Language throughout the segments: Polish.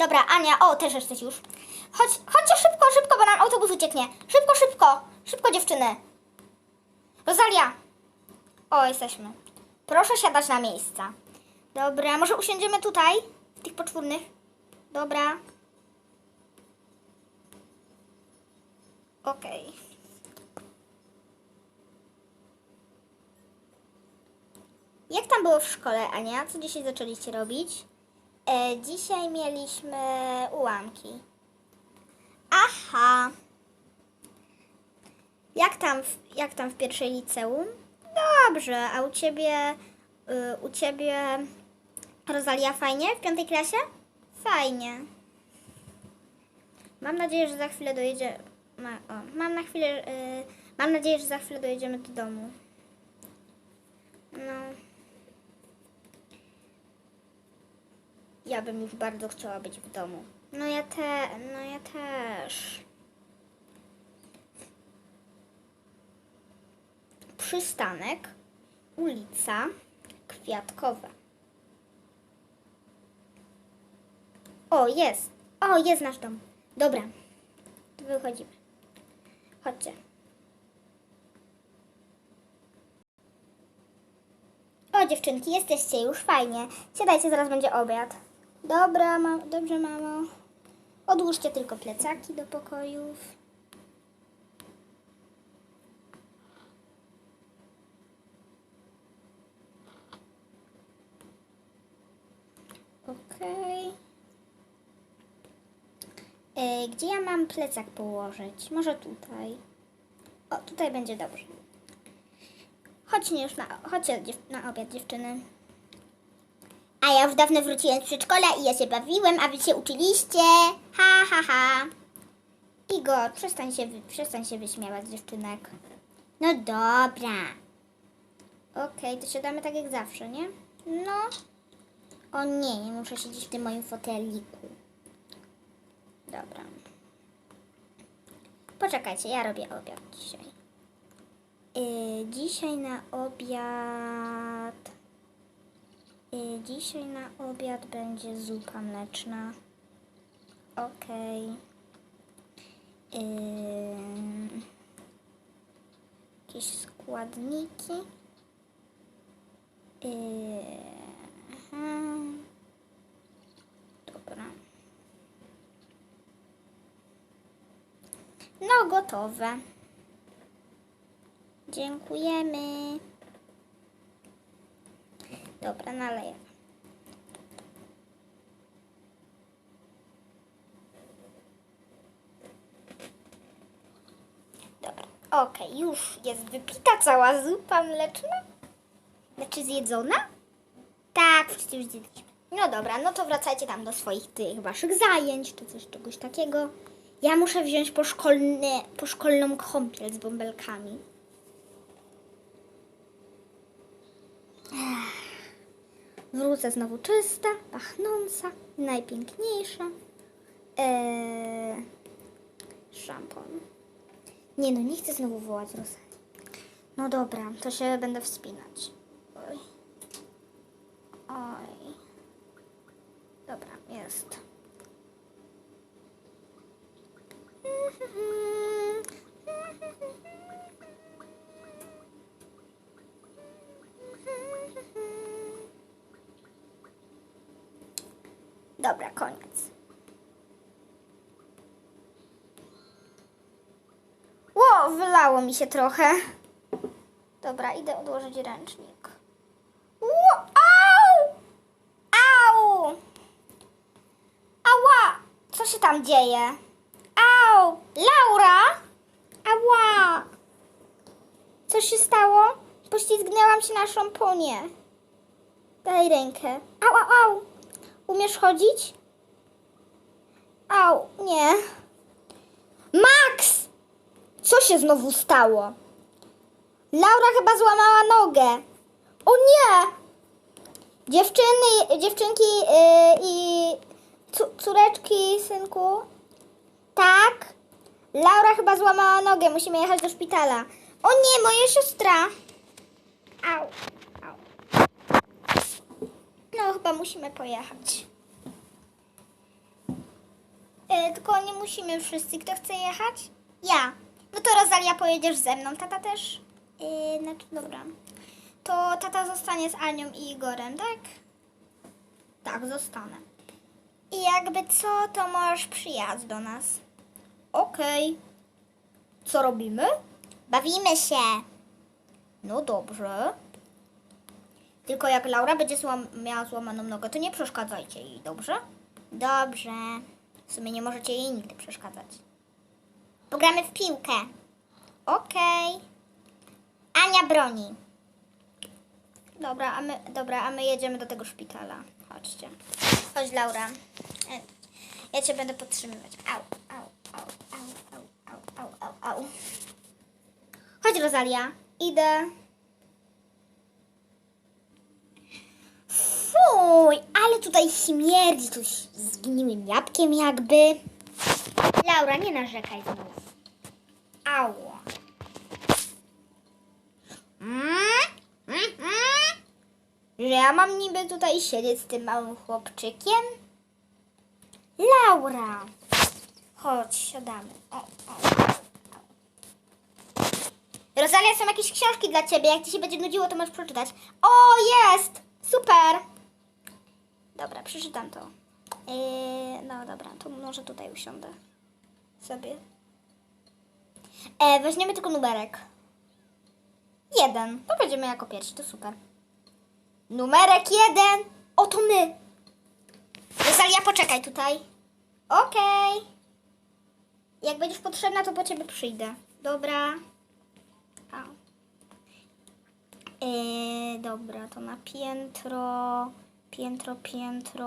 Dobra, Ania, o, też jesteś już. Chodź, chodźcie szybko, szybko, bo nam autobus ucieknie. Szybko, szybko, szybko dziewczyny. Rosalia. O, jesteśmy. Proszę siadać na miejsca. Dobra, może usiądziemy tutaj, w tych poczwórnych? Dobra. Okej. Jak tam było w szkole, Ania? Co dzisiaj zaczęliście robić? E, dzisiaj mieliśmy ułamki. Aha. Jak tam, w, jak tam w pierwszej liceum? Dobrze, a u ciebie, y, u ciebie Rosalia fajnie w piątej klasie? Fajnie. Mam nadzieję, że za chwilę dojedzie. Ma, o, mam na chwilę. Y, mam nadzieję, że za chwilę dojedziemy do domu. No. Ja bym już bardzo chciała być w domu. No ja te, no ja też. Przystanek, ulica Kwiatkowa. O, jest. O, jest nasz dom. Dobra. Wychodzimy. Chodźcie. O, dziewczynki, jesteście już, fajnie. Siadajcie, zaraz będzie obiad. Dobra, dobrze, mamo. Odłóżcie tylko plecaki do pokojów. Okej. E, Gdzie ja mam plecak położyć? Może tutaj. O, tutaj będzie dobrze. Chodźcie już na, chodźcie na obiad, dziewczyny. A ja już dawno wróciłem z przedszkola i ja się bawiłem, a wy się uczyliście. Ha, ha, ha. Igor, przestań się, przestań się wyśmiewać dziewczynek. No dobra. Okej, to siadamy tak jak zawsze, nie? No. O nie, nie muszę siedzieć w tym moim foteliku. Dobra. Poczekajcie, ja robię obiad dzisiaj. Yy, dzisiaj na obiad. Yy, dzisiaj na obiad będzie zupa mleczna. Okej. Yy, jakieś składniki. Yy, mhm. Dobra. No, gotowe. Dziękujemy. Dobra, naleję. Dobra, okej, już jest wypita cała zupa mleczna. Znaczy zjedzona? Tak, wszyscy już zjedliśmy. No dobra, no to wracajcie tam do swoich tych waszych zajęć, czy coś, czegoś takiego. Ja muszę wziąć poszkolny, poszkolną kąpiel z bąbelkami. Wrócę znowu czysta, pachnąca, najpiękniejsza. Eee, szampon. Nie no, nie chcę znowu wołać Rosali. No dobra, to się będę wspinać. Oj. Oj. Dobra, jest. Dobra, koniec. Ło, wylało mi się trochę. Dobra, idę odłożyć ręcznik. Ło, au! Au! Ała! Co się tam dzieje? Au! Laura! Ała! Co się stało? Poślizgnęłam się na szamponie. Daj rękę. Au, au, au! Umiesz chodzić? Au, nie. Max! Co się znowu stało? Laura chyba złamała nogę. O nie! Dziewczyny, dziewczynki yy, i córeczki, synku. Tak? Laura chyba złamała nogę. Musimy jechać do szpitala. O nie, moja siostra. Au. No, chyba musimy pojechać. E, tylko nie musimy wszyscy. Kto chce jechać? Ja. No to Rosalia pojedziesz ze mną. Tata też? E, znaczy, dobra. To tata zostanie z Anią i Igorem, tak? Tak, zostanę. I jakby co, to możesz przyjechać do nas. Okej. Co robimy? Bawimy się. No dobrze. Tylko jak Laura będzie złam miała złamaną nogę, to nie przeszkadzajcie jej, dobrze? Dobrze. W sumie nie możecie jej nigdy przeszkadzać. Pogramy w piłkę. Okej. Okay. Ania broni. Dobra a, my, dobra, a my jedziemy do tego szpitala. Chodźcie. Chodź, Laura. E, ja cię będę podtrzymywać. Au, au, au, au, au, au, au, au. Chodź, Rosalia. Idę. Fuj, ale tutaj śmierdzi coś zgniłym jabłkiem jakby. Laura, nie narzekaj znów. Ała. Mm? Mm, mm? Że ja mam niby tutaj siedzieć z tym małym chłopczykiem? Laura! Chodź, siadamy. O, o. Rosalia, są jakieś książki dla ciebie. Jak ci się będzie nudziło, to możesz przeczytać. O, jest! Super! Dobra, przeczytam to. Yy, no dobra, to może tutaj usiądę sobie. E, weźmiemy tylko numerek. Jeden. To będziemy jako pierwsi, to super. Numerek jeden. Oto my. Rosalia, poczekaj tutaj. Okej. Jak będziesz potrzebna, to po ciebie przyjdę. Dobra. A. Yy, dobra, to na piętro. Piętro, piętro.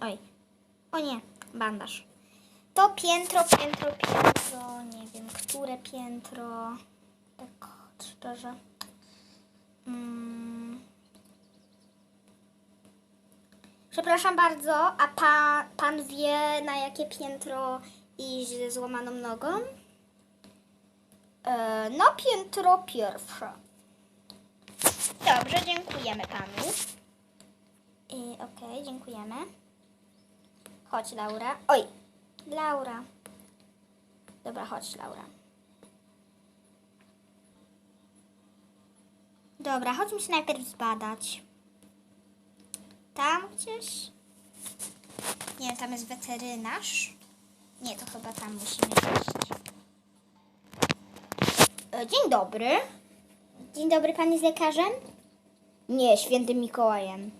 Oj. O nie, bandaż. To piętro, piętro, piętro. Nie wiem, które piętro. Tak szczerze. Mm. Przepraszam bardzo, a pa, pan wie, na jakie piętro iść ze złamaną nogą? E, na piętro pierwsze. Dobrze, dziękujemy panu. Okej, dziękujemy. Chodź, Laura. Oj, Laura. Dobra, chodź, Laura. Dobra, chodźmy się najpierw zbadać. Tam gdzieś? Nie, tam jest weterynarz. Nie, to chyba tam musimy iść. E, Dzień dobry. Dzień dobry, pan jest lekarzem? Nie, świętym Mikołajem.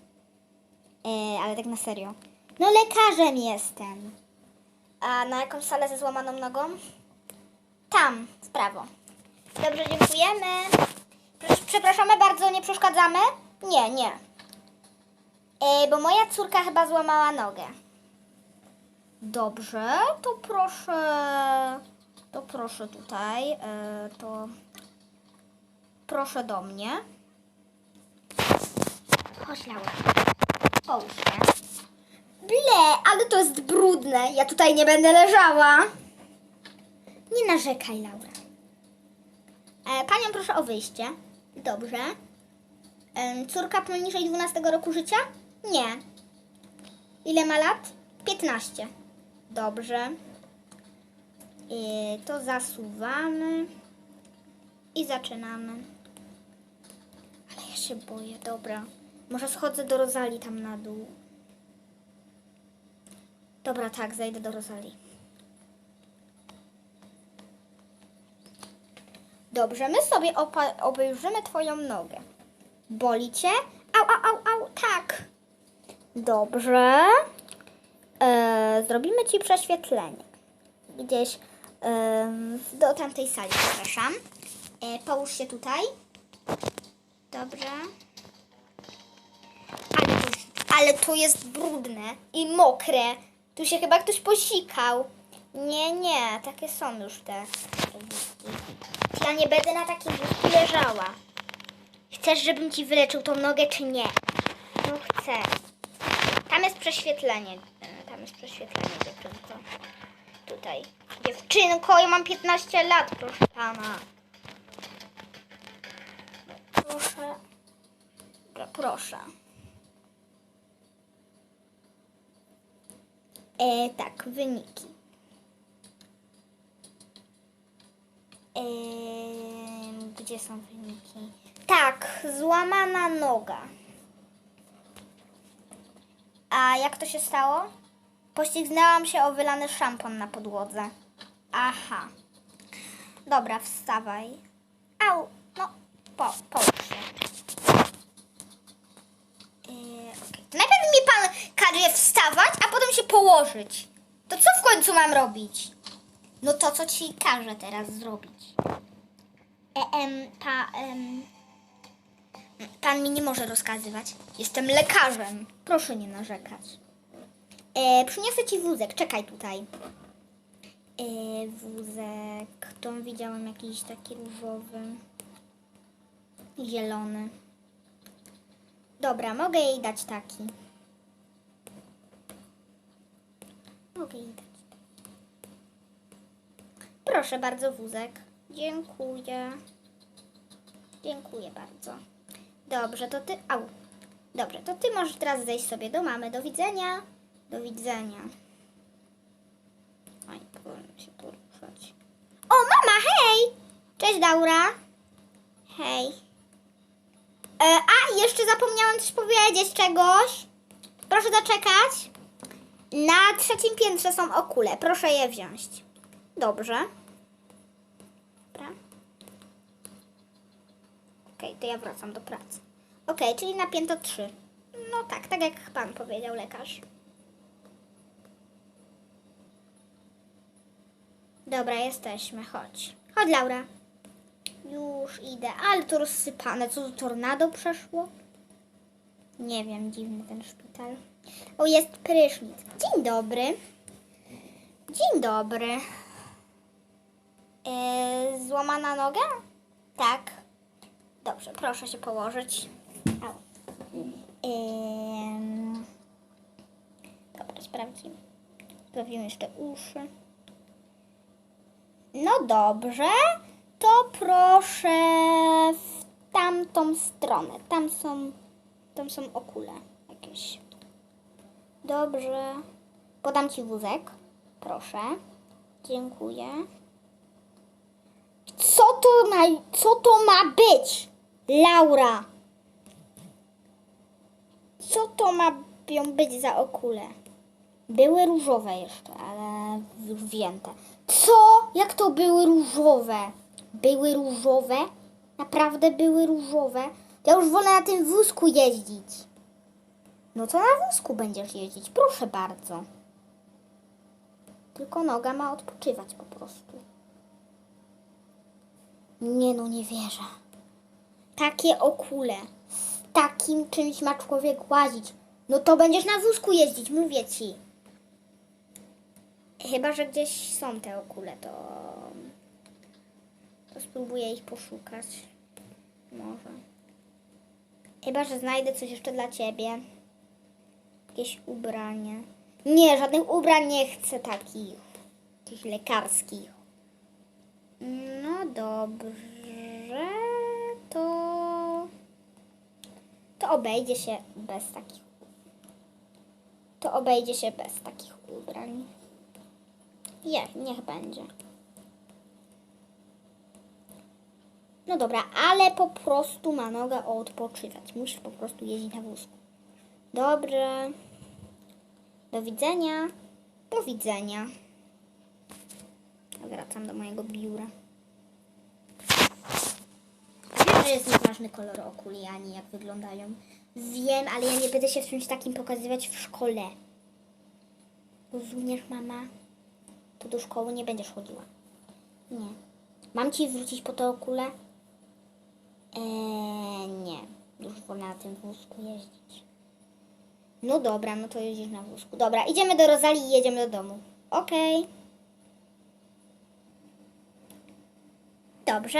E, ale tak na serio. No lekarzem jestem. A na jaką salę ze złamaną nogą? Tam, w prawo. Dobrze, dziękujemy. Prze- Przepraszamy bardzo, nie przeszkadzamy? Nie, nie. E, bo moja córka chyba złamała nogę. Dobrze, to proszę. To proszę tutaj. E, to proszę do mnie. Chodź, Laura. Połóż. Ble, ale to jest brudne. Ja tutaj nie będę leżała. Nie narzekaj, Laura. E, panią proszę o wyjście. Dobrze. Em, córka poniżej 12 roku życia? Nie. Ile ma lat? 15. Dobrze. I to zasuwamy. I zaczynamy. Ale ja się boję, dobra. Może schodzę do Rozali tam na dół. Dobra, tak, zajdę do Rozali. Dobrze, my sobie obejrzymy twoją nogę. Boli cię? Au, au, au, au, tak. Dobrze. E, zrobimy ci prześwietlenie. Gdzieś em, do tamtej sali, zapraszam. E, połóż się tutaj. Dobrze. Ale to jest brudne i mokre. Tu się chyba ktoś posikał. Nie, nie, takie są już te. Ja nie będę na takim wózku leżała. Chcesz, żebym ci wyleczył tą nogę, czy nie? No chcę. Tam jest prześwietlenie. E, Tam jest prześwietlenie, dziewczynko. Tutaj. Dziewczynko, ja mam 15 lat, proszę pana. Proszę. Proszę. E, tak, wyniki. E, gdzie są wyniki? Tak, złamana noga. A jak to się stało? Poścignęłam się o wylany szampon na podłodze. Aha. Dobra, wstawaj. Au, no, po, po. Położyć. To co w końcu mam robić? No to, co ci każę teraz zrobić. E, em, pa, em. Pan mi nie może rozkazywać. Jestem lekarzem. Proszę nie narzekać. E, przyniosę ci wózek. Czekaj tutaj. E, wózek. To widziałem jakiś taki różowy. Zielony. Dobra, mogę jej dać taki. Proszę bardzo, wózek. Dziękuję. Dziękuję bardzo. Dobrze, to ty. Au. Dobrze, to ty możesz teraz zejść sobie do mamy. Do widzenia. Do widzenia. Oj, powinien się poruszać. O, mama, hej! Cześć, Laura. Hej. E, a, jeszcze zapomniałam coś powiedzieć, czegoś. Proszę zaczekać. Na trzecim piętrze są okule. Proszę je wziąć. Dobrze. Dobra. Okej, to ja wracam do pracy. Okej, czyli na piętro 3. No tak, tak jak pan powiedział lekarz. Dobra, jesteśmy, chodź. Chodź, Laura. Już idę, ale to rozsypane. Co, to tornado przeszło? Nie wiem, dziwny ten szpital. O, jest prysznic. Dzień dobry. Dzień dobry. Yy, złamana noga? Tak. Dobrze, proszę się położyć. Au. Dobra, sprawdzimy. Sprawdzimy jeszcze uszy. No dobrze, to proszę w tamtą stronę. Tam są, tam są okule jakieś. Dobrze. Podam ci wózek. Proszę. Dziękuję. Co to ma, co to ma być? Laura. Co to ma być za okule? Były różowe jeszcze, ale już wzięte. Co? Jak to były różowe? Były różowe? Naprawdę były różowe? Ja już wolę na tym wózku jeździć. No to na wózku będziesz jeździć, proszę bardzo. Tylko noga ma odpoczywać po prostu. Nie no, nie wierzę. Takie okule. Z takim czymś ma człowiek łazić. No to będziesz na wózku jeździć, mówię ci. Chyba, że gdzieś są te okule, to... To spróbuję ich poszukać. Może. Chyba, że znajdę coś jeszcze dla ciebie. Jakieś ubranie. Nie, żadnych ubrań nie chcę takich. Jakichś lekarskich. No dobrze, to. To obejdzie się bez takich. To obejdzie się bez takich ubrań. Je, niech będzie. No dobra, ale po prostu ma nogę odpoczywać. Musisz po prostu jeździć na wózku. Dobrze. Do widzenia. Do widzenia. Wracam do mojego biura. Wiem, że jest nieważny kolor okuli, ani jak wyglądają. Wiem, ale ja nie będę się w czymś takim pokazywać w szkole. Rozumiesz, mama? To do szkoły nie będziesz chodziła. Nie. Mam ci wrócić po te okule? Eee, nie. Już wolę na tym wózku jeździć. No dobra, no to jeździsz na wózku. Dobra, idziemy do Rozali i jedziemy do domu. Okej. Dobrze,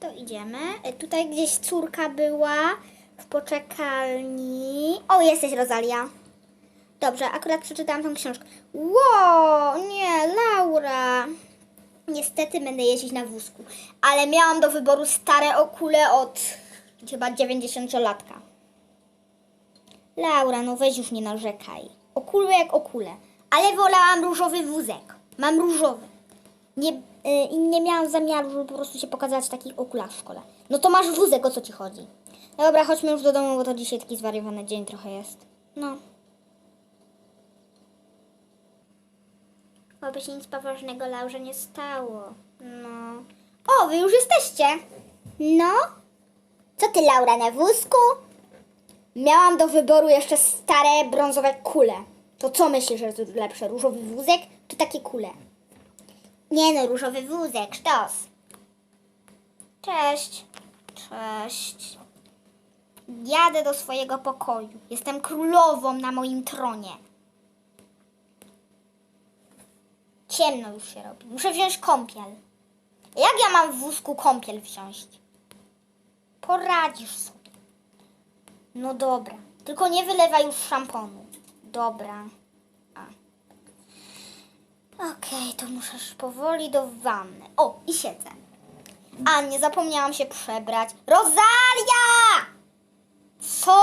to idziemy. E, Tutaj gdzieś córka była w poczekalni. O, jesteś Rosalia. Dobrze, akurat przeczytałam tą książkę. Ło, nie, Laura. Niestety będę jeździć na wózku, ale miałam do wyboru stare okule od chyba 90-latka. Laura, no weź już nie narzekaj. Okule jak okule. Ale wolałam różowy wózek. Mam różowy. Nie, y, i nie miałam zamiaru, żeby po prostu się pokazać w takich okularach w szkole. No to masz wózek, o co ci chodzi? No dobra, chodźmy już do domu, bo to dzisiaj taki zwariowany dzień trochę jest. No. Oby się nic poważnego Laurze nie stało. No. O, wy już jesteście. No. Co ty, Laura, na wózku? Miałam do wyboru jeszcze stare brązowe kule. To co myślisz, że jest lepsze? Różowy wózek czy takie kule? Nie no, różowy wózek, sztos. Cześć. Cześć. Jadę do swojego pokoju. Jestem królową na moim tronie. Ciemno już się robi. Muszę wziąć kąpiel. Jak ja mam w wózku kąpiel wziąć? Poradzisz sobie. No dobra. Tylko nie wylewaj już szamponu. Dobra. Okej, to muszę powoli do wanny. O, i siedzę. A, nie zapomniałam się przebrać. Rosalia! Co?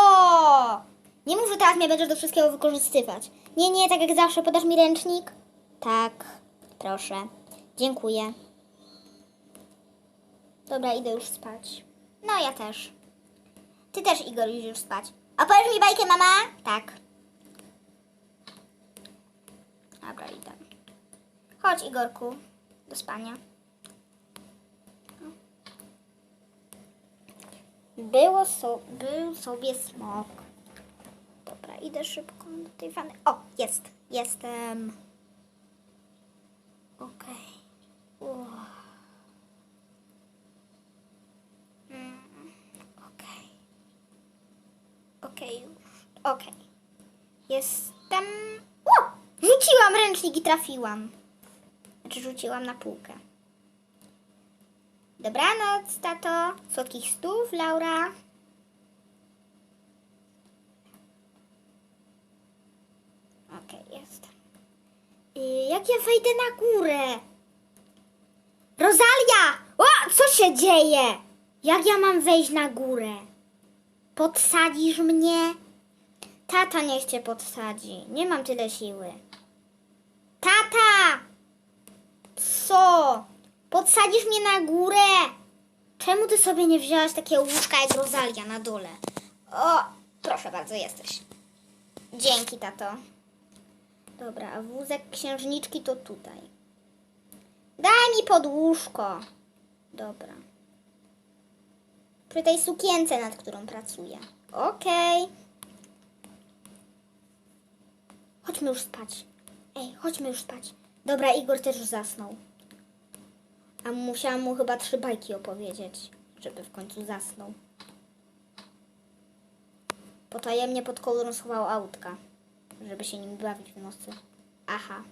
Nie mów, że teraz mnie będziesz do wszystkiego wykorzystywać. Nie, nie, tak jak zawsze. Podasz mi ręcznik? Tak, proszę. Dziękuję. Dobra, idę już spać. No, ja też. Ty też, Igor, idziesz już spać. A powiesz mi bajkę, mama? Tak. Dobra, idę. Chodź, Igorku, do spania. Było so, był sobie smok. Dobra, idę szybko do tej wanny. O, jest, jestem. Okej. Uff. Mm, Okej. Okej Okej. Jestem. O! Rzuciłam ręcznik i trafiłam. Znaczy rzuciłam na półkę. Dobranoc, tato. Słodkich snów, Laura. Okej, jestem. Y, jak ja wejdę na górę? Rosalia! O, co się dzieje? Jak ja mam wejść na górę? Podsadzisz mnie? Tata niech cię podsadzi. Nie mam tyle siły. Tata! Co? Podsadzisz mnie na górę? Czemu ty sobie nie wzięłaś takiego łóżka jak Rosalia na dole? O, proszę bardzo, jesteś. Dzięki, tato. Dobra, a wózek księżniczki to tutaj. Daj mi pod łóżko. Dobra. Przy tej sukience, nad którą pracuję. Okej. Chodźmy już spać. Ej, chodźmy już spać. Dobra, Igor też już zasnął. A musiałam mu chyba trzy bajki opowiedzieć, żeby w końcu zasnął. Potajemnie pod kołdrą schował autka, żeby się nim bawić w nocy. Aha.